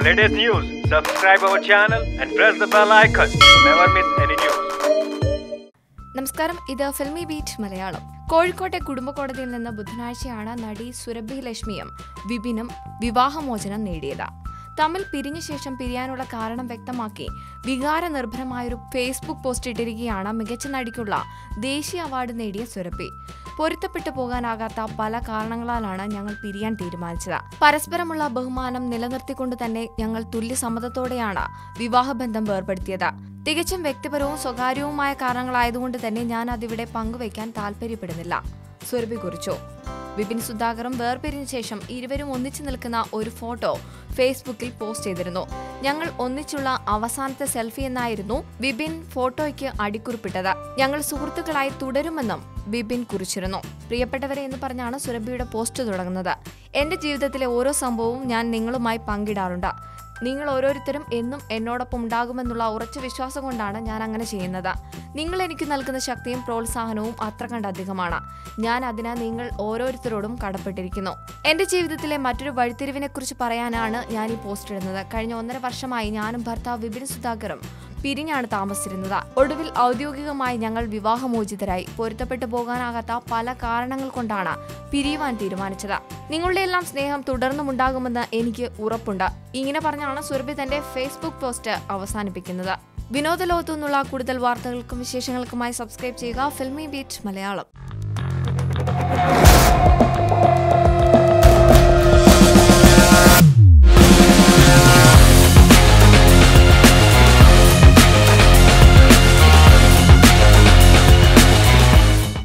latest news, subscribe our channel and press the bell icon to never miss any news. നമസ്കാരം ഇത് filmy beat Malayalam കോഴിക്കോട്ടെ കുടുംബ കോടതിയിൽ നിന്ന് ബുധനാഴ്ചയാണ് നടി സുരഭി ലക്ഷ്മിയും വിപിനും വിവാഹമോചനം നേടിയത് തമ്മിൽ പിരിഞ്ഞ ശേഷം പിരിയാനുള്ള കാരണം വ്യക്തമാക്കി. വികാര നിർഭരമായൊരു ഫേസ്ബുക്ക് പോസ്റ്റ് ഇട്ടിരിക്കുകയാണ് മികച്ച നടിക്കുള്ള ദേശീയ അവാർഡ് നേടിയ സുരഭി. പൊരുത്തപ്പെട്ടു പോകാനാകാത്ത പല കാരണങ്ങളാലാണ് ഞങ്ങൾ പിരിയാൻ തീരുമാനിച്ചത്. പരസ്പരമുള്ള ബഹുമാനം നിലനിർത്തിക്കൊണ്ട് തന്നെ ഞങ്ങൾ തുല്യസമ്മതത്തോടെയാണ് വിവാഹബന്ധം വേർപെടുത്തിയത്. തികച്ചും വ്യക്തിപരവും സ്വകാര്യവുമായ കാരണങ്ങളായതുകൊണ്ട് തന്നെ ഞാൻ അതിവിടെ പങ്കുവയ്ക്കാൻ താല്പര്യപ്പെടുന്നില്ല സുരഭി കുറിച്ചു. വിപിൻ സുധാകറും വേർപിരിഞ്ഞ ശേഷം ഇരുവരും ഒന്നിച്ചു നിൽക്കുന്ന ഒരു ഫോട്ടോ ഫേസ്ബുക്കിൽ പോസ്റ്റ് ചെയ്തിരുന്നു. ഞങ്ങൾ ഒന്നിച്ചുള്ള അവസാനത്തെ സെൽഫി എന്നായിരുന്നു വിപിൻ ഫോട്ടോയ്ക്ക് അടിക്കുറിപ്പിട്ടത്. ഞങ്ങൾ സുഹൃത്തുക്കളായി തുടരുമെന്നും ബിബിൻ കുറിച്ചിരുന്നു. പ്രിയപ്പെട്ടവരെ എന്ന് പറഞ്ഞാണ് സുരഭിയുടെ പോസ്റ്റ് തുടങ്ങുന്നത്. എന്റെ ജീവിതത്തിലെ ഓരോ സംഭവവും ഞാൻ നിങ്ങളുമായി പങ്കിടാറുണ്ട്. നിങ്ങൾ ഓരോരുത്തരും എന്നും എന്നോടൊപ്പം ഉണ്ടാകുമെന്നുള്ള ഉറച്ച വിശ്വാസം കൊണ്ടാണ് ഞാൻ അങ്ങനെ ചെയ്യുന്നത്. നിങ്ങൾ എനിക്ക് നൽകുന്ന ശക്തിയും പ്രോത്സാഹനവും അത്ര കണ്ട് അധികമാണ്. ഞാൻ അതിന് നിങ്ങൾ ഓരോരുത്തരോടും കടപ്പെട്ടിരിക്കുന്നു. എന്റെ ജീവിതത്തിലെ മറ്റൊരു വഴിത്തിരിവിനെ കുറിച്ച് പറയാനാണ് ഞാൻ ഈ പോസ്റ്റ് ഇടുന്നത്. കഴിഞ്ഞ ഒന്നര വർഷമായി ഞാനും ഭർത്താവ് വിപിൻ സുധാകറും പിരിഞ്ഞാണ് താമസിച്ചിരുന്നത്. ഒടുവിൽ ഔദ്യോഗികമായി ഞങ്ങൾ വിവാഹമോചിതരായി. പൊരുത്തപ്പെട്ടു പോകാനാകാത്ത പല കാരണങ്ങൾ കൊണ്ടാണ് പിരിയുവാൻ തീരുമാനിച്ചത്. നിങ്ങളുടെ എല്ലാം സ്നേഹം തുടർന്നുമുണ്ടാകുമെന്ന് എനിക്ക് ഉറപ്പുണ്ട്. ഇങ്ങനെ പറഞ്ഞാണ് സുരഭി തന്റെ ഫേസ്ബുക്ക് പോസ്റ്റ് അവസാനിപ്പിക്കുന്നത്. വിനോദ ലോകത്തു നിന്നുള്ള കൂടുതൽ വാർത്തകൾക്കും വിശേഷങ്ങൾക്കുമായി സബ്സ്ക്രൈബ് ചെയ്യുക ഫിൽമി ബീറ്റ് മലയാളം.